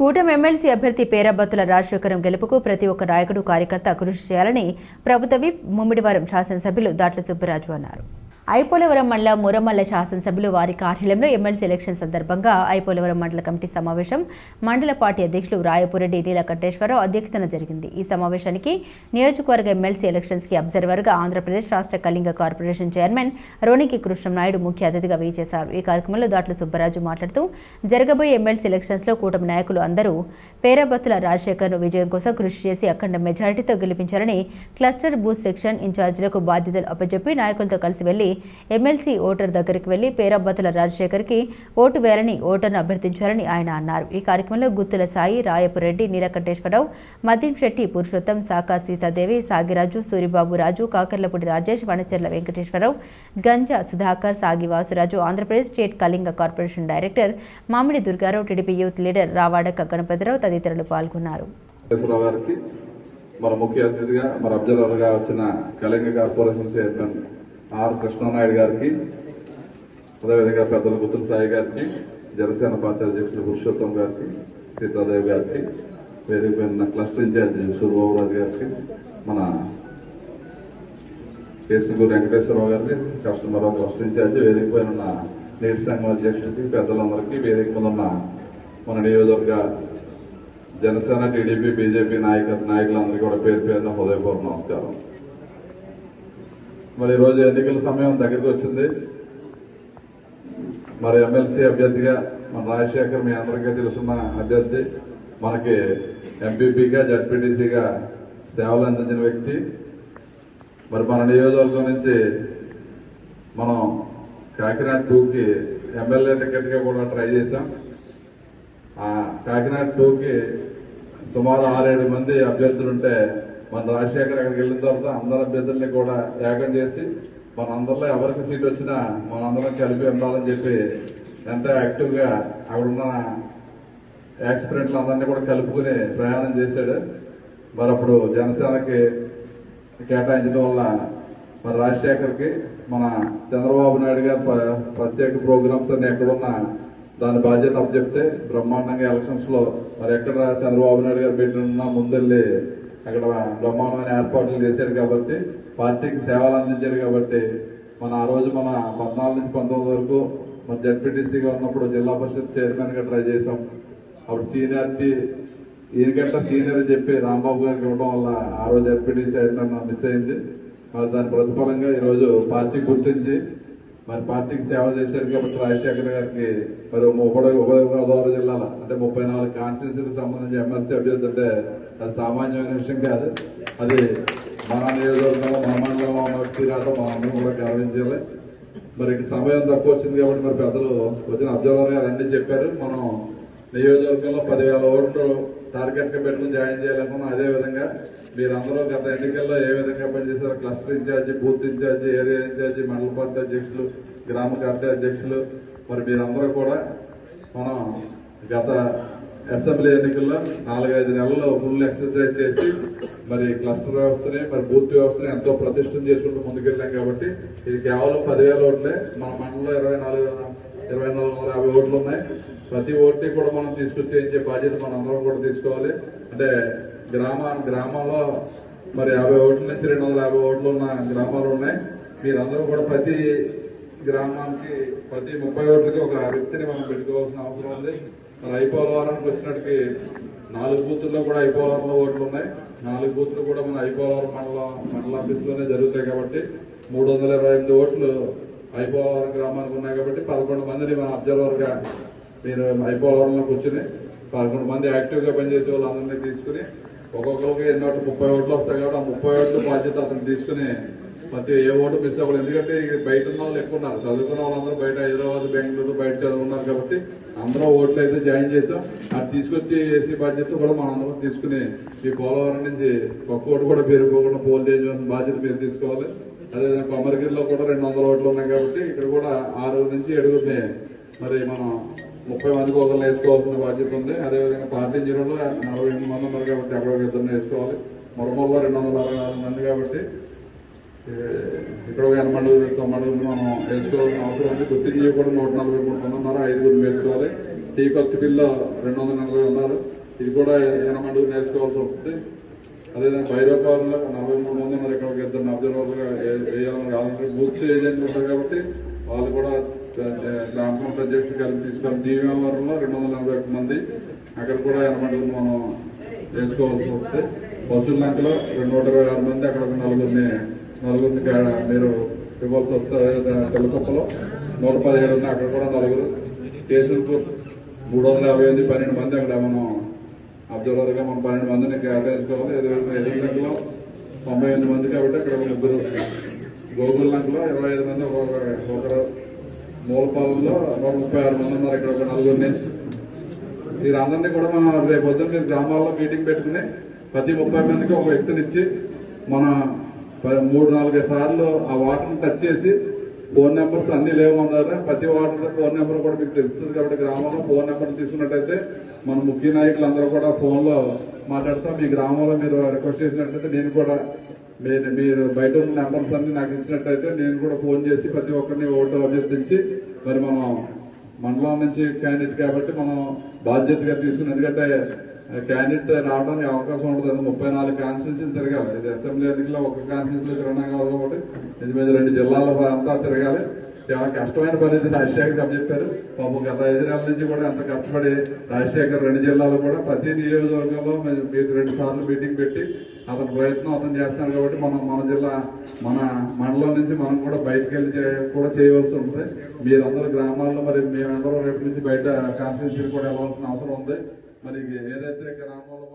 కూటమి ఎమ్మెల్సీ అభ్యర్థి పేరాబత్తుల రాజశేఖరం గెలుపుకు ప్రతి ఒక్క నాయకుడు కార్యకర్త కృషి చేయాలని ప్రభుత్వ విప్ ముమ్మిడివారం శాసనసభ్యులు దాట్ల సుబ్బరాజు అన్నారు. ఐపోలవరం మండల మురమల్ల శాసనసభ్యులు వారి కార్యాలయంలో ఎమ్మెల్సీ ఎలక్షన్ సందర్భంగా ఐపోలవరం మండల కమిటీ సమావేశం మండల పార్టీ అధ్యక్షులు రాయపురెడ్డి నీల కంఠేశ్వరరావు అధ్యక్షతన జరిగింది. ఈ సమావేశానికి నియోజకవర్గ ఎమ్మెల్సీ ఎలక్షన్స్కి అబ్జర్వర్గా ఆంధ్రప్రదేశ్ రాష్ట్ర కళింగ కార్పొరేషన్ చైర్మన్ రోనికి కృష్ణనాయుడు ముఖ్య అతిథిగా వేయచేశారు ఈ కార్యక్రమంలో దాట్ల సుబ్బరాజు మాట్లాడుతూ జరగబోయే ఎమ్మెల్సీ ఎలక్షన్స్లో కూటమి నాయకులు అందరూ పేరాబత్తుల రాజశేఖర్ విజయం కోసం కృషి చేసి అఖండ మెజారిటీతో గెలిపించాలని క్లస్టర్ బూత్ సెక్షన్ ఇన్ఛార్జీలకు బాధ్యతలు అప్పచెప్పి నాయకులతో కలిసి వెళ్ళి ఎమ్మెల్సీ ఓటర్ దగ్గరికి వెళ్ళి పేరాబత్తుల రాజశేఖర్కి ఓటు వేయాలని ఓటర్ను అభ్యర్థించాలని ఆయన అన్నారు. ఈ కార్యక్రమంలో గుత్తుల సాయి రాయపురెడ్డి నీలకంఠేశ్వరరావు మద్యం శెట్టి పురుషోత్తం సాకా సీతాదేవి సాగిరాజు సూరిబాబు రాజు Kakarlapudi Rajesh Vanacharla Venkateswara Rao Ganja Sudhakar Sagi Vasuraju Andhra Pradesh state Kalinga corporation director Mamidi Durga Rao TDP youth leader Ravadaka Ganapathi Rao తదితరులు పాల్గొన్నారు. మన ముఖ్య అతిథిగా మన అబ్జర్వర్గా వచ్చిన Kalinga corporation chairman R Krishna Naidu గారికి అదేవిధంగా పెద్దల గుత్తుల సాయి గారికి జనసేన పార్టీ అధ్యక్షులు పురుషోత్తం గారికి సీతాదేవి గారికి వేదిక క్లస్టర్ ఇన్ఛార్జి సూర్యబాబురాజు గారికి మన కేసుగూరు వెంకటేశ్వరరావు గారికి కస్టమర్ క్లస్టర్ ఇన్ఛార్జి వేదికపైన ఉన్న నీటి సంఘం అధ్యక్షుడికి పెద్దలందరికీ వేదిక మీద ఉన్న మన నియోజకవర్గ జనసేన టీడీపీ బీజేపీ నాయక నాయకులందరికీ కూడా పేరు పేరున హృదయపూర్వ నమస్కారం. మరి ఈరోజు ఎన్నికల సమయం దగ్గరికి వచ్చింది. మరి ఎమ్మెల్సీ అభ్యర్థిగా మన రాజశేఖర్ మీ అందరికీ తెలుసున్న అభ్యర్థి మనకి ఎంపీపీగా జడ్పీటీసీగా సేవలు అందించిన వ్యక్తి. మరి మన నియోజకవర్గం నుంచి మనం కాకినాడ టూకి ఎమ్మెల్యే టికెట్గా కూడా ట్రై చేశాం. ఆ కాకినాడ టూకి సుమారు ఆరేడు మంది అభ్యర్థులుంటే మన రాజశేఖర్ అక్కడికి వెళ్ళిన తర్వాత అందరి అభ్యర్థుల్ని కూడా ఏకం చేసి మన అందరిలో ఎవరికి సీట్ వచ్చినా మనందరం కలిపి ఉండాలని చెప్పి ఎంతో యాక్టివ్గా అక్కడున్న యాక్సిడెంట్లు అందరినీ కూడా కలుపుకుని ప్రయాణం చేశాడు. మరి అప్పుడు జనసేనకి కేటాయించడం వల్ల మరి రాజశేఖర్కి మన చంద్రబాబు నాయుడు గారు ప్ర- ప్రత్యేక ప్రోగ్రామ్స్ అన్ని ఎక్కడున్నా దాని బాధ్యత అప్పచెప్తే బ్రహ్మాండంగా ఎలక్షన్స్లో మరి ఎక్కడ చంద్రబాబు నాయుడు గారు పెట్టినా ముందెళ్ళి అక్కడ బ్రహ్మాండమైన ఏర్పాట్లు చేశారు కాబట్టి పార్టీకి సేవలు అందించారు కాబట్టి మన ఆ రోజు మన పద్నాలుగు నుంచి పంతొమ్మిది వరకు మన జడ్పీటీసీగా ఉన్నప్పుడు జిల్లా పరిషత్ చైర్మన్గా ట్రై చేశాం. అప్పుడు సీనియారిటీ ఈయనకంటే సీనియర్ అని చెప్పి రాంబాబు గారికి ఇవ్వడం వల్ల ఆ రోజు జడ్పీటీ చైర్మన్ మిస్ అయింది. మరి దాని ప్రతిఫలంగా ఈరోజు పార్టీ గుర్తించి మరి పార్టీకి సేవ చేశాడు కాబట్టి రాజశేఖర్ గారికి మరి ఉభయ ఉభయ గోదావరి జిల్లాల అంటే ముప్పై నాలుగు కాన్స్టిట్యూన్సీకి సంబంధించి ఎమ్మెల్సీ అభ్యర్థి అంటే అది సామాన్యమైన విషయం కాదు. అది మన నియోజకవర్గంలో మన మండలంలో ఉన్న వ్యక్తి రావడం అందరం కూడా గౌరవించాలి. మరి సమయం తక్కువ వచ్చింది కాబట్టి మరి పెద్దలు వచ్చిన అబ్జర్వర్ గారు చెప్పారు. మనం నియోజకవర్గంలో పదివేల ఓట్లు టార్గెట్గా పెట్టుకుని జాయిన్ చేయాలనుకున్నాం. అదే విధంగా మీరందరూ గత ఎన్నికల్లో ఏ విధంగా పనిచేశారు cluster incharge booth incharge area incharge మండల పార్టీ అధ్యక్షులు గ్రామ పార్టీ అధ్యక్షులు మరి మీరందరూ కూడా మనం గత అసెంబ్లీ ఎన్నికల్లో నాలుగైదు నెలల్లో ఫుల్ ఎక్సర్సైజ్ చేసి మరి క్లస్టర్ వ్యవస్థని మరి బూత్ వ్యవస్థని ఎంతో ప్రతిష్టం చేసుకుంటూ ముందుకెళ్ళాం కాబట్టి ఇది కేవలం పదివేల ఓట్లే. మన మండలంలో ఇరవై నాలుగు ఇరవై నాలుగు వందల యాభై ఓట్లు ఉన్నాయి. ప్రతి ఓటుని కూడా మనం తీసుకొచ్చి బాధ్యత మనం అందరం కూడా తీసుకోవాలి. అంటే గ్రామ గ్రామంలో మరి యాభై ఓట్ల నుంచి రెండు వందల యాభై ఓట్లు ఉన్న గ్రామాలు ఉన్నాయి. మీరందరూ కూడా ప్రతి గ్రామానికి ప్రతి ముప్పై ఓట్లకి ఒక వ్యక్తిని మనం పెట్టుకోవాల్సిన అవసరం ఉంది. మరి ఐపోలవరంకి వచ్చినట్టుకి నాలుగు బూతుల్లో కూడా ఐపోలవరంలో ఓట్లు ఉన్నాయి. నాలుగు బూతులు కూడా మన ఐపోలవరం మండలం మండల ఆఫీసులోనే జరుగుతాయి కాబట్టి మూడు వందల ఇరవై ఎనిమిది ఓట్లు ఐపోలవరం గ్రామానికి ఉన్నాయి కాబట్టి పదకొండు మందిని మన అబ్జర్వర్గా నేను మీరు ఐపోలవరంలో కూర్చుని పదకొండు మంది యాక్టివ్గా పనిచేసే వాళ్ళందరినీ తీసుకుని ఒక్కొక్కరికి ఎన్నో ముప్పై ఓట్లు వస్తాయి కాబట్టి ఆ ముప్పై ఓట్ల బాధ్యత అతను తీసుకుని ప్రతి ఏ ఓటు మిస్ అవ్వలేదు. ఎందుకంటే బయట ఉన్న వాళ్ళు ఎక్కువ ఉన్నారు. చదువుకున్న వాళ్ళందరూ బయట హైదరాబాద్ బెంగళూరు బయట చదువుకున్నారు కాబట్టి అందరూ ఓట్లు అయితే జాయిన్ చేసాం అది తీసుకొచ్చి వేసే బాధ్యత కూడా మనం అందరం తీసుకుని ఈ పోలవరం నుంచి ఒక్క ఓటు కూడా పేరుకోకుండా పోల్ చేయవలసిన బాధ్యత మీరు తీసుకోవాలి. అదేవిధంగా కొమరగిరిలో కూడా రెండు వందల ఓట్లు ఉన్నాయి కాబట్టి ఇక్కడ కూడా ఆరు నుంచి ఏడుగురిని మరి మనం ముప్పై మందికి ఒకరిని వేసుకోవాల్సిన బాధ్యత ఉంది. అదేవిధంగా పార్టీ జీరోలో నలభై ఎనిమిది మంది ఉన్నారు కాబట్టి అక్కడ ఒక ఇద్దరిని వేసుకోవాలి. మురమల్లో రెండు వందల అరవై నాలుగు మంది కాబట్టి ఇక్కడ ఒక ఎనభై మంది తొమ్మిది మనం వేసుకోవాల్సిన అవసరం ఉంది. గుర్తించి కూడా నూట నలభై మూడు మంది ఉన్నారు. ఐదుగురు వేసుకోవాలి టీ కొత్తపిల్ల రెండు వందల నలభై ఉన్నారు. ఇది కూడా ఎనమండు నేర్చుకోవాల్సి వస్తుంది. అదేవిధంగా భైరవకాలంలో నలభై మూడు మంది ఉన్నారు. ఇక్కడ ఒక ఇద్దరు అబ్జర్వర్లుగా వేయాలని కావాలంటే బూత్ ఏజెంట్లు ఉంటారు కాబట్టి వాళ్ళు కూడా గ్రామ పంచాయతీ కలిపి తీసుకొని జీవవరంలో రెండు వందల నలభై ఒక్క మంది అక్కడ కూడా ఎనమండు మనం వేసుకోవాల్సి వస్తే పశువుల లంకలో రెండు నూట ఇరవై ఆరు మంది అక్కడ ఒక నలుగురిని నలుగురికి మీరు ఇవ్వాల్సి వస్తే తెల్లకొప్పలో నూట పదిహేడు ఉన్నాయి అక్కడ కూడా నలుగురు. కేసులకు మూడు వందల యాభై ఎనిమిది పన్నెండు మంది అక్కడ మనం అబ్జర్వర్గా మనం పన్నెండు మందిని కేటాయించుకోవాలి అదేవిధంగా ఎదురులంకలో తొంభై ఎనిమిది మంది కాబట్టి అక్కడ ఇద్దరు ముగ్గురు గోగులంకలో ఇరవై ఐదు మంది ఒక- ఒకరు మూలపాలెంలో నూట ముప్పై ఆరు మంది ఉన్నారు ఇక్కడ ఒక నలుగురిని. వీరందరినీ కూడా మనం రేపు పొద్దున్న మీరు గ్రామాల్లో మీటింగ్ పెట్టుకుని ప్రతి ముప్పై మందికి ఒక వ్యక్తిని ఇచ్చి మన మూడు నాలుగు సార్లు ఆ వాటర్ని టచ్ చేసి ఫోన్ నెంబర్స్ అన్ని లేవన్నారు ప్రతి వాటర్ ఫోన్ నెంబర్ కూడా మీకు తెలుస్తుంది కాబట్టి గ్రామంలో ఫోన్ నెంబర్ తీసుకున్నట్టయితే మన ముఖ్య నాయకులందరూ కూడా ఫోన్లో మాట్లాడుతూ. మీ గ్రామంలో మీరు రిక్వెస్ట్ చేసినట్టయితే నేను కూడా మీరు మీరు బయట ఉన్న నెంబర్స్ అన్ని నాకు ఇచ్చినట్టయితే నేను కూడా ఫోన్ చేసి ప్రతి ఒక్కరిని ఓటు అభ్యర్థించి మరి మనం మండలం నుంచి క్యాండిడేట్ కాబట్టి మనం బాధ్యతగా తీసుకుని ఎందుకంటే క్యాండిడేట్ రావడానికి అవకాశం ఉంటుంది. ముప్పై నాలుగు కాన్స్టిట్యూన్సీలు తిరగాలి. ఇది అసెంబ్లీ ఎన్నికల్లో ఒక కాన్స్టిట్యూన్సీలో తిరగడం కాదు కాబట్టి ఇది మీద రెండు జిల్లాలో అంతా తిరగాలి. చాలా కష్టమైన పని ఇది రాజశేఖర్ గారు చెప్పారు. పాపం గత ఐదు నెలల నుంచి కూడా అంత కష్టపడి రాజశేఖర్ రెండు జిల్లాలో కూడా ప్రతి నియోజకవర్గంలో మీరు రెండు సార్లు మీటింగ్ పెట్టి అతని ప్రయత్నం అతను చేస్తున్నారు కాబట్టి మనం మన జిల్లా మన మండలం నుంచి మనం కూడా బయటకు వెళ్ళి కూడా చేయవలసి ఉంటుంది. మీరందరూ గ్రామాల్లో మరి మేమందరం రేపు నుంచి బయట కాన్స్టిట్యూన్సీలు కూడా వెళ్ళవలసిన అవసరం ఉంది. మరి ఏదైతే గ్రామంలో